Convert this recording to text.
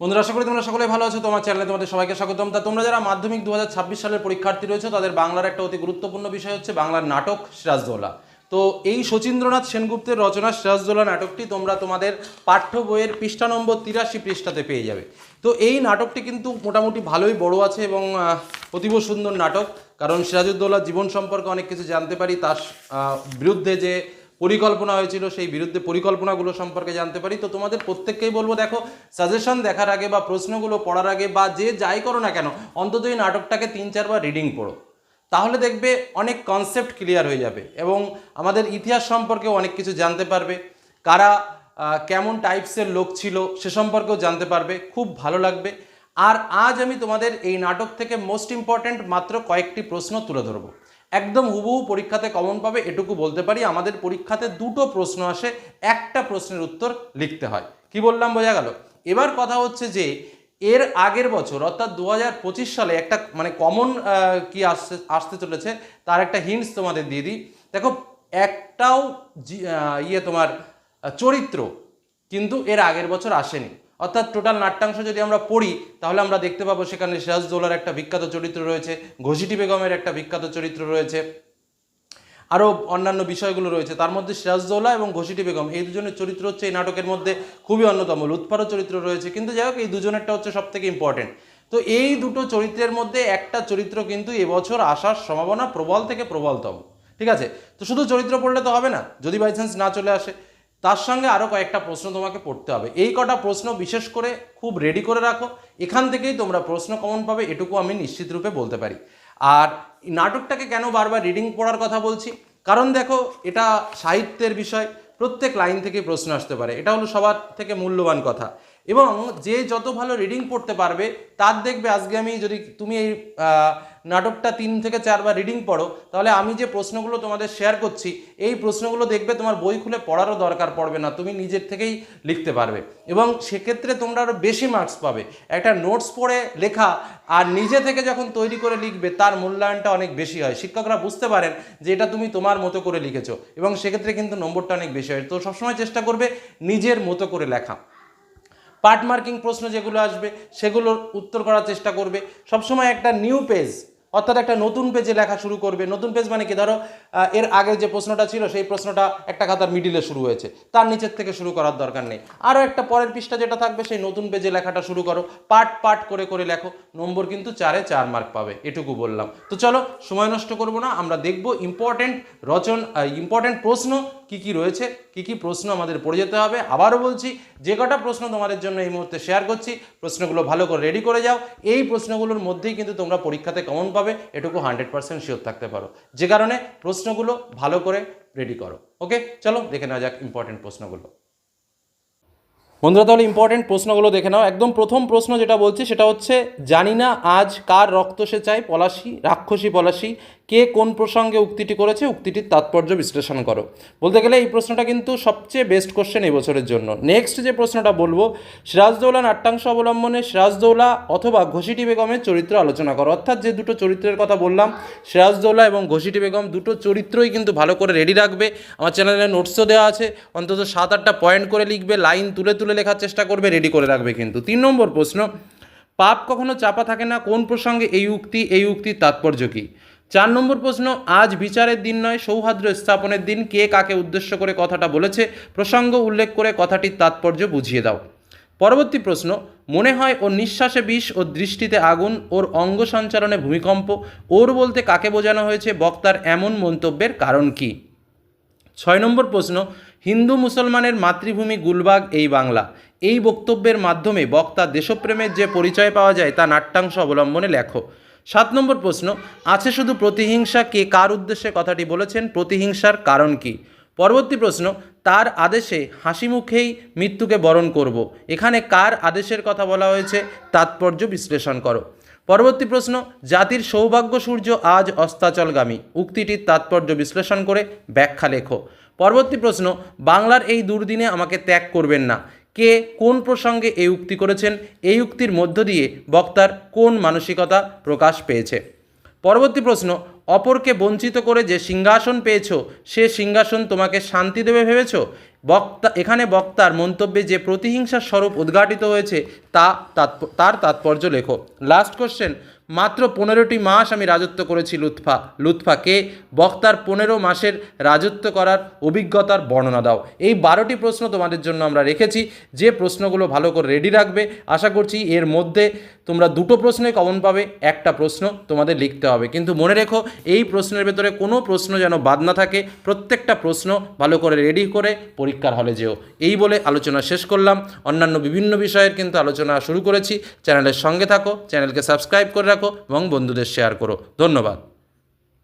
বন্ধুরা, আশা করি তোমরা সকলে ভালো আছো। তোমার চ্যানেলে তোমাদের সবাইকে স্বাগতম। তা তোমরা যারা মাধ্যমিক দু হাজার ছাব্বিশ সালের পরীক্ষার্থী রয়েছে, তাদের বাংলার একটা অতি গুরুত্বপূর্ণ বিষয় হচ্ছে বাংলার নাটক সিরাজদৌলা। তো এই শচীন্দ্রনাথ সেনগুপ্তের রচনা সিরাজদৌলা নাটকটি তোমরা তোমাদের পাঠ্য বইয়ের পৃষ্ঠা নম্বর তিরাশি পৃষ্ঠাতে পেয়ে যাবে। তো এই নাটকটি কিন্তু মোটামুটি ভালোই বড় আছে এবং অতীব সুন্দর নাটক। কারণ সিরাজউদ্দৌলার জীবন সম্পর্কে অনেক কিছু জানতে পারি। তার বিরুদ্ধে যে পরিকল্পনা হয়েছিল, সেই বিরুদ্ধে পরিকল্পনাগুলো সম্পর্কে জানতে পারি। তো তোমাদের প্রত্যেককেই বলব, দেখো সাজেশন দেখার আগে বা প্রশ্নগুলো পড়ার আগে বা যে যাই করো না কেন, অন্তত এই নাটকটাকে তিন চারবার রিডিং পড়ো। তাহলে দেখবে অনেক কনসেপ্ট ক্লিয়ার হয়ে যাবে এবং আমাদের ইতিহাস সম্পর্কেও অনেক কিছু জানতে পারবে। কারা কেমন টাইপসের লোক ছিল, সে সম্পর্কেও জানতে পারবে, খুব ভালো লাগবে। আর আজ আমি তোমাদের এই নাটক থেকে মোস্ট ইম্পর্ট্যান্ট মাত্র কয়েকটি প্রশ্ন তুলে ধরবো। একদম হুবহু পরীক্ষাতে কমন পাবে, এটুকু বলতে পারি। আমাদের পরীক্ষাতে দুটো প্রশ্ন আসে, একটা প্রশ্নের উত্তর লিখতে হয়। কি বললাম, বোঝা গেল? এবার কথা হচ্ছে যে, এর আগের বছর, অর্থাৎ দু হাজার পঁচিশ সালে একটা মানে কমন কি আসতে আসতে চলেছে, তার একটা হিন্টস তোমাদের দিয়ে দিই। দেখো, একটাও ইয়ে তোমার চরিত্র কিন্তু এর আগের বছর আসেনি। অর্থাৎ টোটাল নাট্যাংশ যদি আমরা পড়ি, তাহলে আমরা দেখতে পাবো সেখানে সিরাজদৌলার একটা বিখ্যাত চরিত্র রয়েছে, ঘষিটি বেগমের একটা বিখ্যাত চরিত্র রয়েছে আরও অন্যান্য বিষয়গুলো রয়েছে। তার মধ্যে সিরাজদৌলা এবং ঘষিটি বেগম, এই দুজনের চরিত্র হচ্ছে এই নাটকের মধ্যে খুবই অন্যতম। লুৎফারও চরিত্র রয়েছে, কিন্তু যাই হোক, এই দুজনেরটা হচ্ছে সব থেকে ইম্পর্টেন্ট তো এই দুটো চরিত্রের মধ্যে একটা চরিত্র কিন্তু এবছর আসার সম্ভাবনা প্রবল থেকে প্রবলতম। ঠিক আছে? তো শুধু চরিত্র পড়লে তো হবে না, যদি বাই চান্স না চলে আসে। তার সঙ্গে আরও কয়েকটা প্রশ্ন তোমাকে পড়তে হবে। এই কটা প্রশ্ন বিশেষ করে খুব রেডি করে রাখো। এখান থেকেই তোমরা প্রশ্ন কমন পাবে, এটুকু আমি নিশ্চিত রূপে বলতে পারি। আর নাটকটাকে কেন বারবার রিডিং পড়ার কথা বলছি? কারণ দেখো, এটা সাহিত্যের বিষয়, প্রত্যেক লাইন থেকে প্রশ্ন আসতে পারে। এটা হলো সবার থেকে মূল্যবান কথা। এবং যে যত ভালো রিডিং পড়তে পারবে, তার দেখবে আজকে আমি যদি তুমি এই নাটকটা তিন থেকে চারবার রিডিং পড়ো, তাহলে আমি যে প্রশ্নগুলো তোমাদের শেয়ার করছি, এই প্রশ্নগুলো দেখবে তোমার বই খুলে পড়ারও দরকার পড়বে না, তুমি নিজের থেকেই লিখতে পারবে। এবং সেক্ষেত্রে তোমরা আরও বেশি মার্কস পাবে। একটা নোটস পড়ে লেখা আর নিজে থেকে যখন তৈরি করে লিখবে, তার মূল্যায়নটা অনেক বেশি হয়। শিক্ষকরা বুঝতে পারেন যে এটা তুমি তোমার মতো করে লিখেছো, এবং সেক্ষেত্রে কিন্তু নম্বরটা অনেক বেশি হয়। তো সবসময় চেষ্টা করবে নিজের মতো করে লেখা। পার্ট মার্কিং প্রশ্ন যেগুলো আসবে, সেগুলোর উত্তর করার চেষ্টা করবে। সবসময় একটা নিউ পেজ অর্থাৎ একটা নতুন পেজে লেখা শুরু করবে। নতুন পেজ মানে কি? ধরো এর আগের যে প্রশ্নটা ছিল, সেই প্রশ্নটা একটা খাতার মিডিলে শুরু হয়েছে। তার নিচের থেকে শুরু করার দরকার নেই। আরও একটা পরের পৃষ্ঠা যেটা থাকবে, সেই নতুন পেজে লেখাটা শুরু করো। পার্ট পার্ট করে করে লেখো। নম্বর কিন্তু চারে চার মার্ক পাবে, এটুকু বললাম। তো চলো, সময় নষ্ট করব না, আমরা দেখব ইম্পর্টেন্ট রচন ইম্পর্টেন্ট প্রশ্ন কি কি রয়েছে, কি কি প্রশ্ন আমাদের পড়ে যেতে হবে। আবারও বলছি, যে কটা প্রশ্ন তোমাদের জন্য এই মুহূর্তে শেয়ার করছি, প্রশ্নগুলো ভালো করে রেডি করে যাও। এই প্রশ্নগুলোর মধ্যেই কিন্তু তোমরা পরীক্ষাতে কমন পাবে, এটুকু হান্ড্রেড পারসেন্ট শিওর থাকতে পারো। যে কারণে প্রশ্নগুলো ভালো করে রেডি করো। ওকে চলো, দেখে নেওয়া যাক ইম্পর্টেন্ট প্রশ্নগুলো। বন্ধুরা, তাহলে ইম্পর্টেন্ট প্রশ্নগুলো দেখে নাও। একদম প্রথম প্রশ্ন যেটা বলছি, সেটা হচ্ছে, জানি না আজ কার রক্ত সে চায় পলাশি, রাক্ষসী পলাশি, কে কোন প্রসঙ্গে উক্তিটি করেছে, উক্তিটির তাৎপর্য বিশ্লেষণ করো। বলতে গেলে এই প্রশ্নটা কিন্তু সবচেয়ে বেস্ট কোশ্চেন এই বছরের জন্য। নেক্সট যে প্রশ্নটা বলব, সিরাজদৌলা নাট্যাংশ অবলম্বনে সিরাজদৌলা অথবা ঘষিটি বেগমের চরিত্র আলোচনা করো। অর্থাৎ যে দুটো চরিত্রের কথা বললাম, সিরাজদৌলা এবং ঘষিটি বেগম দুটো চরিত্রই কিন্তু ভালো করে রেডি রাখবে। আমার চ্যানেলে নোটসও দেওয়া আছে। অন্তত সাত আটটা পয়েন্ট করে লিখবে লাইন তুলে তুলে লেখার চেষ্টা করবে রেডি করে রাখবে কিন্তু। তিন নম্বর প্রশ্ন, পাপ কখনো চাপা থাকে না? কোন প্রসঙ্গে এই উক্তি, এই উক্তির তাৎপর্য কী? চার নম্বর প্রশ্ন, আজ বিচারের দিন নয় সৌহার্দ্য স্থাপনের দিন। কে কাকে উদ্দেশ্য করে কথাটা বলেছে? প্রসঙ্গ উল্লেখ করে কথাটির তাৎপর্য বুঝিয়ে দাও। পরবর্তী প্রশ্ন, মনে হয় ওর নিঃশ্বাসে বিষ ও দৃষ্টিতে আগুন, ওর অঙ্গ সঞ্চালনে ভূমিকম্প, ওর বলতে কাকে বোঝানো হয়েছে? বক্তার এমন মন্তব্যের কারণ কী? ছয় নম্বর প্রশ্ন, হিন্দু মুসলমানের মাতৃভূমি গুলবাগ, এই বাংলা। এই বক্তব্যের মাধ্যমে বক্তা দেশপ্রেমের যে পরিচয় পাওয়া যায় তা নাট্যাংশ অবলম্বনে লেখো। সাত নম্বর প্রশ্ন, আছে শুধু প্রতিহিংসা? কে কার উদ্দেশ্যে কথাটি বলেছেন? প্রতিহিংসার কারণ কি? পরবর্তী প্রশ্ন, তার আদেশে হাসি মুখেই মৃত্যুকে বরণ করব। এখানে কার আদেশের কথা বলা হয়েছে? তাৎপর্য বিশ্লেষণ করো। পরবর্তী প্রশ্ন, জাতির সৌভাগ্য সূর্য আজ অস্তাচলগামী। উক্তিটির তাৎপর্য বিশ্লেষণ করে ব্যাখ্যা লেখো। পরবর্তী প্রশ্ন, বাংলার এই দুর্দিনে আমাকে ত্যাগ করবেন না। কে কোন প্রসঙ্গে এই উক্তি করেছেন? এই উক্তির মধ্য দিয়ে বক্তার কোন মানসিকতা প্রকাশ পেয়েছে? পরবর্তী প্রশ্ন, অপরকে বঞ্চিত করে যে সিংহাসন পেয়েছ, সে সিংহাসন তোমাকে শান্তি দেবে ভেবেছো? বক্তা এখানে বক্তার মন্তব্যে যে প্রতিহিংসার স্বরূপ উদ্ঘাটিত হয়েছে, তা তার তাৎপর্য লেখো। লাস্ট কোশ্চেন মাত্র পনেরোটি মাস আমি রাজত্ব করেছি লুৎফা। লুৎফা কে? বক্তার পনেরো মাসের রাজত্ব করার অভিজ্ঞতার বর্ণনা দাও। এই বারোটি প্রশ্ন তোমাদের জন্য আমরা রেখেছি। যে প্রশ্নগুলো ভালো করে রেডি রাখবে, আশা করছি এর মধ্যে তোমরা দুটো প্রশ্নে কমন পাবে, একটা প্রশ্ন তোমাদের লিখতে হবে। কিন্তু মনে রেখো, এই প্রশ্নের ভেতরে কোনো প্রশ্ন যেন বাদ না থাকে। প্রত্যেকটা প্রশ্ন ভালো করে রেডি করে পরীক্ষার হলে যেও। এই বলে আলোচনা শেষ করলাম। অন্যান্য বিভিন্ন বিষয়ের কিন্তু আলোচনা শুরু করেছি। চ্যানেলের সঙ্গে থাকো, চ্যানেলকে সাবস্ক্রাইব করে রাখো এবং বন্ধুদের শেয়ার করো। ধন্যবাদ।